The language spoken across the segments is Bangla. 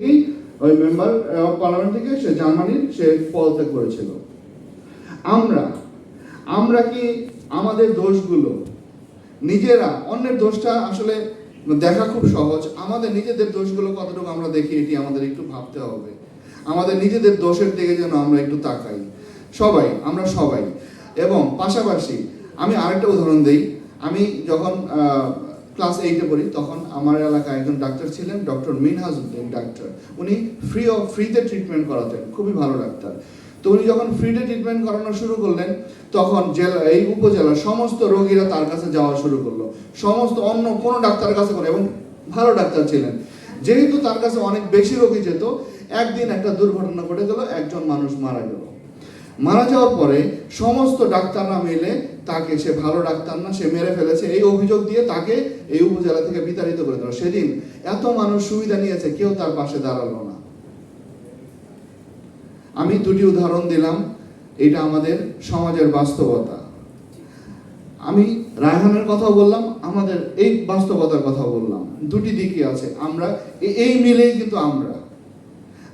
ওই মেম্বার পার্লামেন্ট থেকে সে জার্মানির সে পদত্যাগ করেছিল। আমরা আমরা কি আমাদের দোষগুলো, নিজেরা, অন্যের দোষটা আসলে দেখা খুব সহজ। আমাদের নিজেদের দোষগুলো কতটুকু আমরা দেখি, এটি আমাদের একটু ভাবতে হবে। আমাদের নিজেদের দোষের দিকে যেন আমরা একটু তাকাই। সবাই, আমরা সবাই। এবং পাশাপাশি আমি আরেকটা উদাহরণ দিই। আমি যখন ক্লাস এইটে পড়ি, তখন আমার এলাকায় একজন ডাক্তার ছিলেন ডক্টর মিনহাজউদ্দিন ডাক্তার। উনি ফ্রি অফ ফ্রিতে ট্রিটমেন্ট করাতেন, খুবই ভালো ডাক্তার। তো উনি যখন ফ্রিতে ট্রিটমেন্ট করানো শুরু করলেন, তখন জেলা, এই উপজেলার সমস্ত রোগীরা তার কাছে যাওয়া শুরু করল। সমস্ত অন্য কোনো ডাক্তারের কাছে করে এবং ভালো ডাক্তার ছিলেন। যেহেতু তার কাছে অনেক বেশি রোগী যেত, একদিন একটা দুর্ঘটনা ঘটে গেল, একজন মানুষ মারা গেল। মারা যাওয়ার পরে সমস্ত ডাক্তাররা মিলে তাকে, সে ভালো ডাক্তার না, সে মেরে ফেলেছে। এই অভিযোগ দিয়ে তাকে এই উপজেলা থেকে বিতাড়িত করে দিল সেদিন এত মানুষ সুবিধা নিয়েছে, কেউ তার পাশে দাঁড়াল না। আমি দুটি উদাহরণ দিলাম, এটা আমাদের সমাজের বাস্তবতা। আমি রায়হানের কথা বললাম, আমাদের এই বাস্তবতার কথা বললাম। দুটি দিকই আছে। আমরা, এই মিলেই কিন্তু আমরা।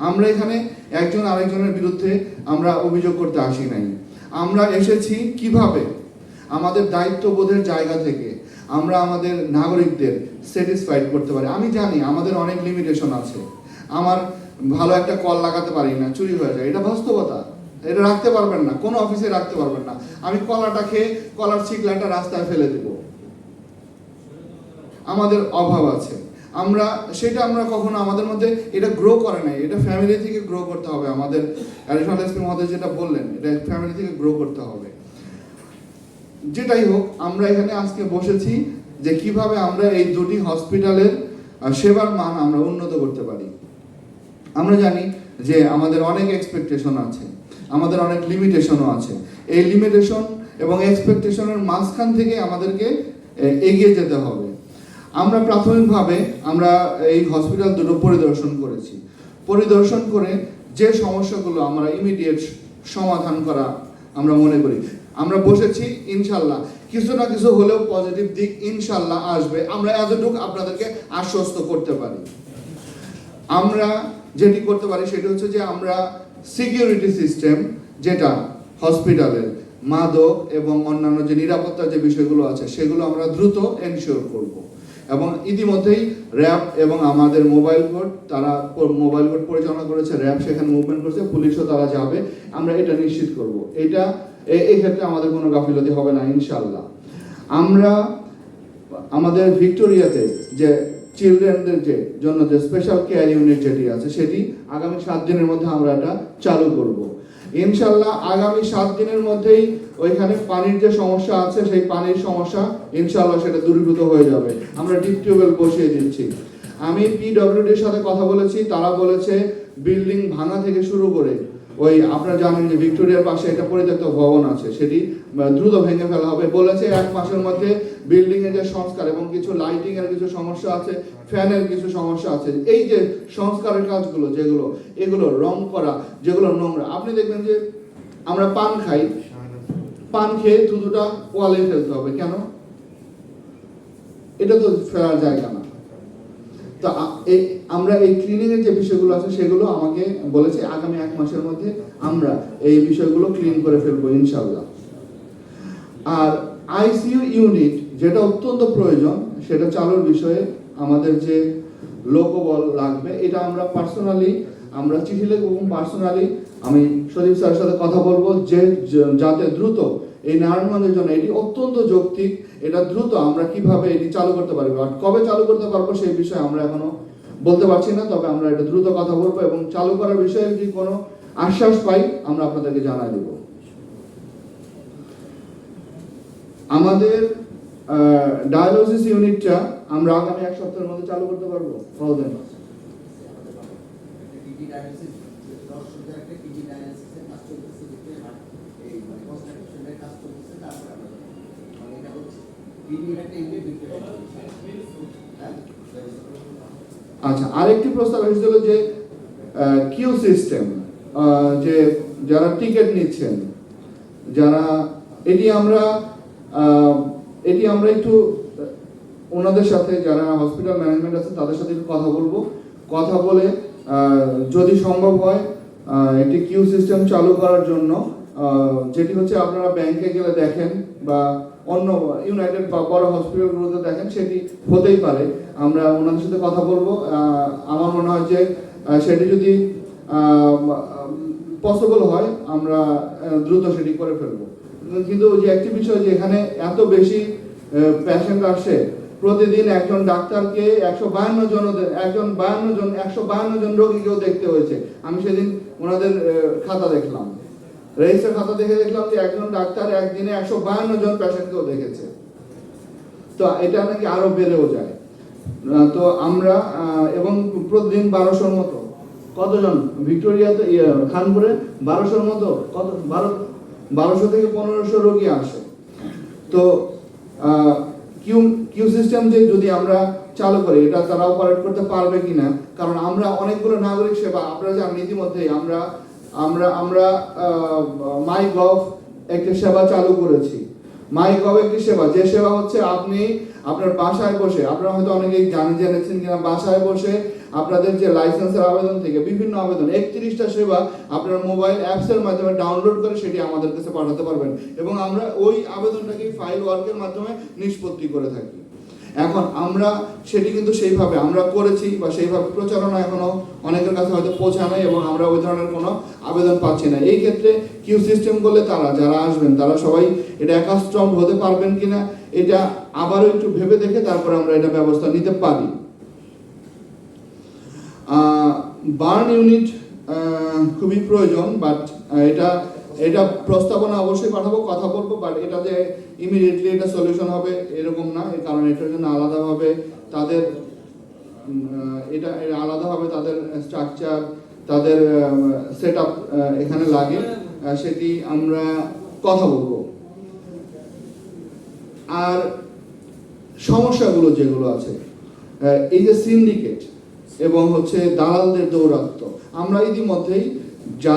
আমরা এখানে একজন আরেকজনের বিরুদ্ধে আমরা অভিযোগ করতে আসি নাই। আমরা এসেছি কীভাবে? আমাদের দায়িত্ববোধের জায়গা থেকে আমরা আমাদের নাগরিকদের স্যাটিসফাইড করতে পারি। আমি জানি আমাদের অনেক লিমিটেশন আছে। আমার ভালো একটা কল লাগাতে পারি না, চুরি হয়ে যায়। এটা বাস্তবতা। এটা রাখতে পারবেন না, কোনো অফিসে রাখতে পারবেন না। আমি কলাটা খেয়ে, কলার ছিকলাটা রাস্তায় ফেলে দেব। আমাদের অভাব আছে। আমরা, সেটা আমরা কখনো আমাদের মধ্যে, এটা গ্রো করে নাই। এটা ফ্যামিলি থেকে গ্রো করতে হবে। আমাদের মহোদয় যেটা বললেন, এটা ফ্যামিলি থেকে গ্রো করতে হবে। যেটাই হোক, আমরা এখানে আজকে বসেছি যে কীভাবে আমরা এই দুটি হসপিটালের সেবার মান আমরা উন্নত করতে পারি। আমরা জানি যে আমাদের অনেক এক্সপেকটেশন আছে, আমাদের অনেক লিমিটেশনও আছে। এই লিমিটেশন এবং এক্সপেকটেশনের মাঝখান থেকে আমাদেরকে এগিয়ে যেতে হবে। আমরা প্রাথমিকভাবে আমরা এই হসপিটাল দুটো পরিদর্শন করেছি। পরিদর্শন করে যে সমস্যাগুলো আমরা ইমিডিয়েট সমাধান করা আমরা মনে করি। আমরা বসেছি, ইনশাল্লাহ। কিছু না কিছু হলেও পজিটিভ দিক ইনশাল্লাহ আসবে। আমরা এতটুকু আপনাদেরকে আশ্বস্ত করতে পারি। আমরা যেটি করতে পারি সেটা হচ্ছে যে আমরা সিকিউরিটি সিস্টেম যেটা হসপিটালের মাদক এবং অন্যান্য যে নিরাপত্তার যে বিষয়গুলো আছে, সেগুলো আমরা দ্রুত এনশিওর করব। এবং ইতিমধ্যেই র্যাব এবং আমাদের মোবাইল কোর্ট তারা মোবাইল কোর্ট পরিচালনা করেছে, র্যাব সেখানে মুভমেন্ট করেছে, পুলিশও তারা যাবে, আমরা এটা নিশ্চিত করব। এটা এই ক্ষেত্রে আমাদের কোনো গাফিলতি হবে না ইনশাল্লাহ আমরা, আমাদের ভিক্টোরিয়াতে যে চিলড্রেনদের যে জন্য যে স্পেশাল কেয়ার ইউনিট যেটি আছে, সেটি আগামী সাত দিনের মধ্যে আমরা এটা চালু করব। ইনশাল্লাহ আগামী সাত দিনের মধ্যেই ওইখানে পানির যে সমস্যা আছে, সেই পানির সমস্যা ইনশাল্লাহ সেটা দূরীভূত হয়ে যাবে। আমরা ডিপ টিউবওয়েল বসিয়ে দিচ্ছি। আমি পিডব্লিউডির সাথে কথা বলেছি, তারা বলেছে বিল্ডিং ভাঙা থেকে শুরু করে ওই আপনারা জানেন যে ভিক্টোরিয়ার পাশে একটা পরিত্যক্ত ভবন আছে, সেটি দ্রুত ভেঙে ফেলা হবে। বলেছে এক মাসের মধ্যে বিল্ডিং এর যে সংস্কার এবং কিছু লাইটিং এর কিছু সমস্যা আছে ফ্যানের কিছু সমস্যা আছে, এই যে সংস্কারের কাজগুলো যেগুলো, এগুলো রং করা, যেগুলো নোংরা, আপনি দেখবেন যে আমরা পান খাই, পান খেয়ে থুতুটা ওয়ালে ফেলতে হবে, কেন? এটা তো ফেলার জায়গা না। তো আমরা এই ক্লিনিং এর যে বিষয়গুলো আছে, সেগুলো আমাকে বলেছে, আগামী এক মাসের মধ্যে আমরা এই বিষয়গুলো ক্লিন করে ফেলব ইনশাল্লাহ আর আইসিইউ ইউনিট যেটা অত্যন্ত প্রয়োজন, সেটা চালুর বিষয়ে আমাদের যে লোকবল লাগবে, এটা আমরা পার্সোনালি আমরা চিঠি লিখব এবং পার্সোনালি আমি সদীপ স্যারের সাথে কথা বলব যে- যাতে দ্রুত এই নারায়ণগঞ্জের জন্য এটি অত্যন্ত যৌক্তিক, এটা দ্রুত আমরা কীভাবে এটি চালু করতে পারব আর কবে চালু করতে পারব সেই বিষয়ে আমরা এখনও বলতে পারছি না, তবে আমরা এটা দ্রুত কথা বলব এবং চালু করার বিষয়ে যদি কোনো আশ্বাস পাই, আমরা আপনাদেরকে জানাই দেব। আমাদের ডায়ালিসিস ইউনিটটা আমরা আগামী এক সপ্তাহের মধ্যে চালু করতে পারব? এই মানে মানে হ্যাঁ আচ্ছা আরেকটি প্রস্তাব এসেছিল যে কিউ সিস্টেম যে যারা টিকিট নিচ্ছেন যারা এটি আমরা এটি আমরা একটু ওনাদের সাথে যারা হসপিটাল ম্যানেজমেন্ট আছে তাদের সাথে একটু কথা বলব। কথা বলে যদি সম্ভব হয় একটি কিউ সিস্টেম চালু করার জন্য যেটি হচ্ছে আপনারা ব্যাংকে গেলে দেখেন বা অন্য ইউনাইটেড বা বড় হসপিটালগুলোতে দেখেন, সেটি হতেই পারে। আমরা ওনাদের সাথে কথা বলব। আমার মনে হয় যে সেটি যদি পসিবল হয়, আমরা দ্রুত সেটি করে ফেলব। কিন্তু যে একটি বিষয় যে এখানে এত বেশি পেশেন্ট আসে প্রতিদিন একজন ডাক্তারকে একশো বায়ান্ন জন একজন বায়ান্ন জন একশো বায়ান্ন জন রোগীকেও দেখতে হয়েছে। আমি সেদিন ওনাদের খাতা দেখলাম। রেজিস্টার খাতা দেখে দেখলাম যে একজন ডাক্তার একদিনে একশো বায়ান্ন জন পেশেন্টকেও দেখেছে। তো এটা নাকি আরও বেড়েও যায়। তো আমরা এবং প্রতিদিন বারোশোর মতো কতজন? ভিক্টোরিয়াতে ইয়ে, খানপুরে বারোশোর মতো কত বারো বারোশো থেকে পনেরোশো রোগী আসে। তো কিউ কিউ সিস্টেম যে যদি আমরা চালু করি, এটা তারা অপারেট করতে পারবে কিনা? কারণ আমরা অনেকগুলো নাগরিক সেবা, আপনারা জানেন ইতিমধ্যেই আমরা আমরা আমরা মাই গভ একটা সেবা চালু করেছি। মাই গভ একটি সেবা, যে সেবা হচ্ছে আপনি আপনার বাসায় বসে, আপনারা হয়তো অনেকেই জানেন জেনেছেন কিনা, বাসায় বসে আপনাদের যে লাইসেন্সের আবেদন থেকে বিভিন্ন আবেদন, একত্রিশটা সেবা আপনার মোবাইল অ্যাপসের মাধ্যমে ডাউনলোড করে সেটি আমাদের কাছে পাঠাতে পারবেন এবং আমরা ওই আবেদনটাকে ফাইল ওয়ার্কের মাধ্যমে নিষ্পত্তি করে থাকি। এখন আমরা সেটি কিন্তু সেইভাবে আমরা করেছি বা সেইভাবে প্রচারণা এখনও অনেকের কাছে হয়তো পৌঁছায় এবং আমরা ওই ধরনের কোনো আবেদন পাচ্ছি না। এই ক্ষেত্রে কিউ সিস্টেম করলে তারা, যারা আসবেন, তারা সবাই এটা একাস্ট্রম হতে পারবেন কিনা, এটা আবারও একটু ভেবে দেখে তারপরে আমরা এটা ব্যবস্থা নিতে পারি। বার্ন ইউনিট খুবই প্রয়োজন বাট এটা এটা প্রস্তাবনা অবশ্যই পাঠাবো, কথা বলব বাট এটা যে ইমিডিয়েটলি এটা সলিউশন হবে এরকম না, এর কারণ এটার জন্য আলাদাভাবে তাদের এটা আলাদাভাবে তাদের স্ট্রাকচার তাদের সেট এখানে লাগে সেটি আমরা কথা বলব। আর সমস্যাগুলো যেগুলো আছে এই যে সিন্ডিকেট এবং হচ্ছে দালালদের দৌরাত্ম আমরা ইতিমধ্যেই যা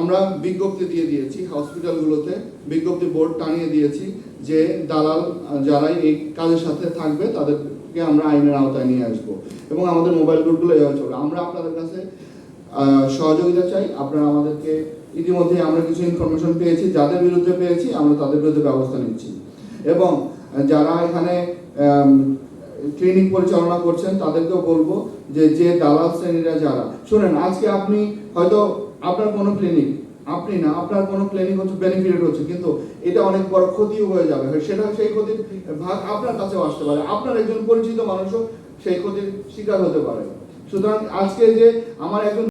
আমরা বিজ্ঞপ্তি দিয়ে দিয়েছি, হসপিটালগুলোতে বিজ্ঞপ্তি বোর্ড টানিয়ে দিয়েছি যে দালাল যারাই এই কাজের সাথে থাকবে তাদেরকে আমরা আইনের আওতায় নিয়ে আসব এবং আমাদের মোবাইল গ্রুপগুলো এভাবে চলবে। আমরা আপনাদের কাছে সহযোগিতা চাই। আপনারা আমাদেরকে ইতিমধ্যে আমরা কিছু ইনফরমেশন পেয়েছি, যাদের বিরুদ্ধে পেয়েছি, আমরা তাদের বিরুদ্ধে ব্যবস্থা নিচ্ছি। এবং যারা এখানে ক্লিনিক পরিচালনা করছেন, তাদেরকেও বলব যে যে দালাল শ্রেণীরা যারা। শুনেন, আজকে আপনি হয়তো আপনার কোনো ক্লিনিক, আপনি না, আপনার কোনো ক্লিনিক হচ্ছে বেনিফিটেড হচ্ছে, কিন্তু এটা অনেক বড় ক্ষতিও হয়ে যাবে। সেটা সেই ক্ষতির ভাগ আপনার কাছেও আসতে পারে। আপনার একজন পরিচিত মানুষও সেই ক্ষতির শিকার হতে পারে। সুতরাং আজকে যে আমার একজন